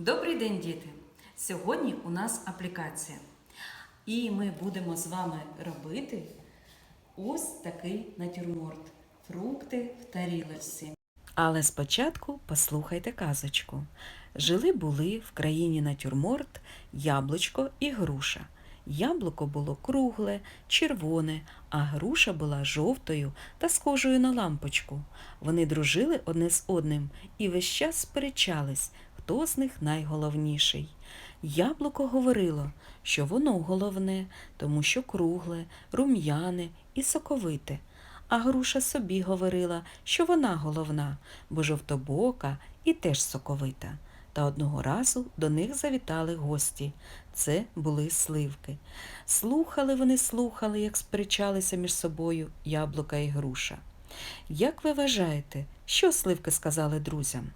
Добрий день, діти! Сьогодні у нас аплікація. І ми будемо з вами робити ось такий натюрморт. Фрукти в тарілочці. Але спочатку послухайте казочку. Жили були в країні натюрморт, яблучко і груша. Яблуко було кругле, червоне, а груша була жовтою та схожою на лампочку. Вони дружили одне з одним і весь час сперечались, хто з них найголовніший. Яблуко говорило, що воно головне, тому що кругле, рум'яне і соковите. А груша собі говорила, що вона головна, бо жовтобока і теж соковита. Та одного разу до них завітали гості. Це були сливки. Слухали вони, слухали, як сперечалися між собою яблука і груша. Як ви вважаєте, що сливки сказали друзям?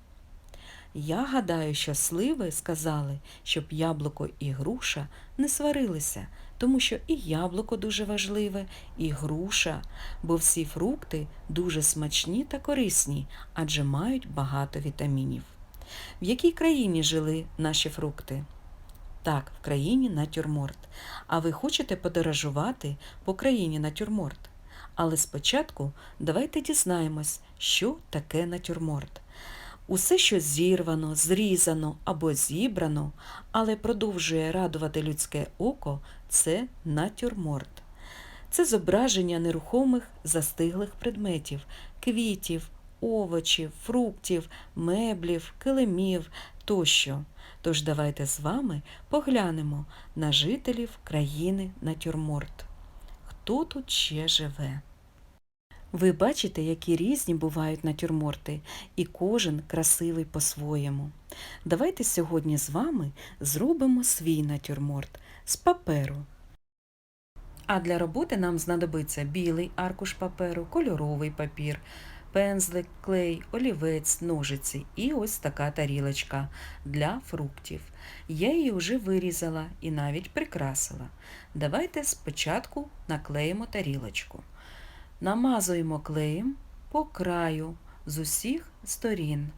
Я гадаю, що сливи сказали, щоб яблуко і груша не сварилися, тому що і яблуко дуже важливе, і груша, бо всі фрукти дуже смачні та корисні, адже мають багато вітамінів. В якій країні жили наші фрукти? Так, в країні натюрморт. А ви хочете подорожувати по країні натюрморт? Але спочатку давайте дізнаємось, що таке натюрморт. Усе, що зірвано, зрізано або зібрано, але продовжує радувати людське око, це натюрморт. Це зображення нерухомих застиглих предметів, квітів, овочів, фруктів, меблів, килимів тощо. Тож давайте з вами поглянемо на жителів країни натюрморт. Хто тут ще живе? Ви бачите, які різні бувають натюрморти, і кожен красивий по-своєму. Давайте сьогодні з вами зробимо свій натюрморт з паперу. А для роботи нам знадобиться білий аркуш паперу, кольоровий папір, пензлик, клей, олівець, ножиці і ось така тарілочка для фруктів. Я її вже вирізала і навіть прикрасила. Давайте спочатку наклеїмо тарілочку. Намазуємо клеєм по краю з усіх сторін.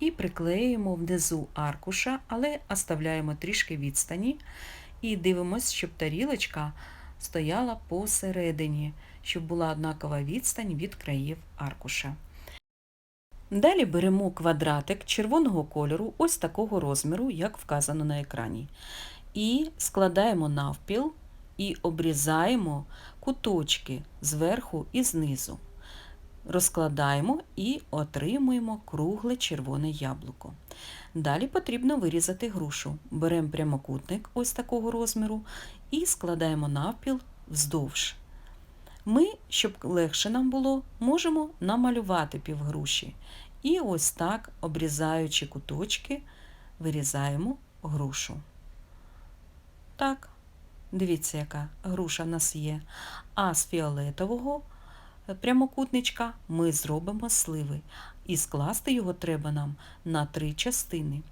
І приклеюємо внизу аркуша, але оставляємо трішки відстані і дивимося, щоб тарілочка стояла посередині, щоб була однакова відстань від країв аркуша. Далі беремо квадратик червоного кольору, ось такого розміру, як вказано на екрані, і складаємо навпіл і обрізаємо куточки зверху і знизу. Розкладаємо і отримуємо кругле червоне яблуко. Далі потрібно вирізати грушу. Беремо прямокутник ось такого розміру і складаємо навпіл вздовж. Ми, щоб легше нам було, можемо намалювати півгруші. І ось так, обрізаючи куточки, вирізаємо грушу. Так, дивіться, яка груша в нас є. А з фіолетового прямокутничка ми зробимо сливи. І скласти його треба нам на три частини.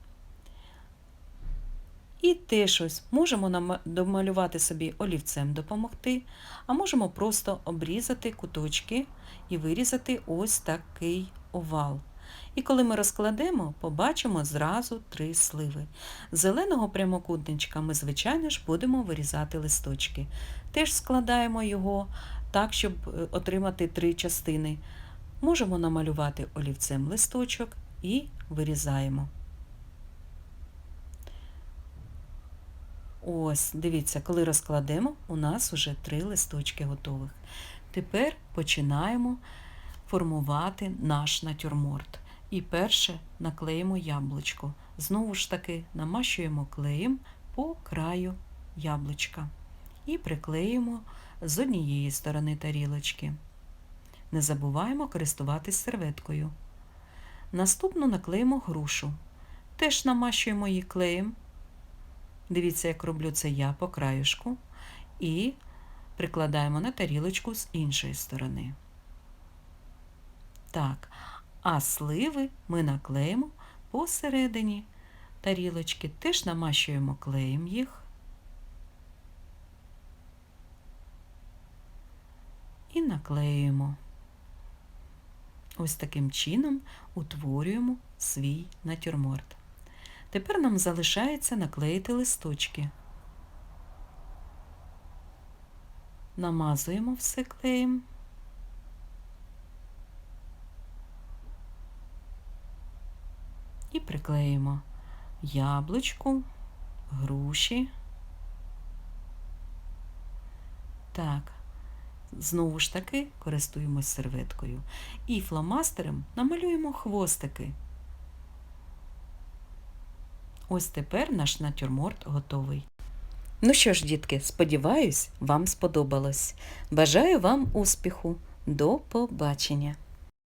І теж ось можемо нам домалювати собі олівцем допомогти, а можемо просто обрізати куточки і вирізати ось такий овал. І коли ми розкладемо, побачимо зразу три сливи. З Зеленого прямокутничка ми, звичайно ж, будемо вирізати листочки. Теж складаємо його так, щоб е, отримати три частини. Можемо намалювати олівцем листочок і вирізаємо. Ось, дивіться, коли розкладемо, у нас вже три листочки готових. Тепер починаємо формувати наш натюрморт. І перше наклеїмо яблучко. Знову ж таки намащуємо клеєм по краю яблучка і приклеїмо з однієї сторони тарілочки. Не забуваємо користуватись серветкою. Наступно наклеїмо грушу. Теж намащуємо її клеєм. Дивіться, як роблю це я по краюшку. І прикладаємо на тарілочку з іншої сторони. Так, а сливи ми наклеїмо посередині тарілочки. Теж намащуємо клеєм їх. І наклеюємо. Ось таким чином утворюємо свій натюрморт. Тепер нам залишається наклеїти листочки. Намазуємо все клеєм. І приклеїмо яблучку, груші. Так, знову ж таки користуємось серветкою. І фломастером намалюємо хвостики. Ось тепер наш натюрморт готовий. Ну що ж, дітки, сподіваюсь, вам сподобалось. Бажаю вам успіху. До побачення!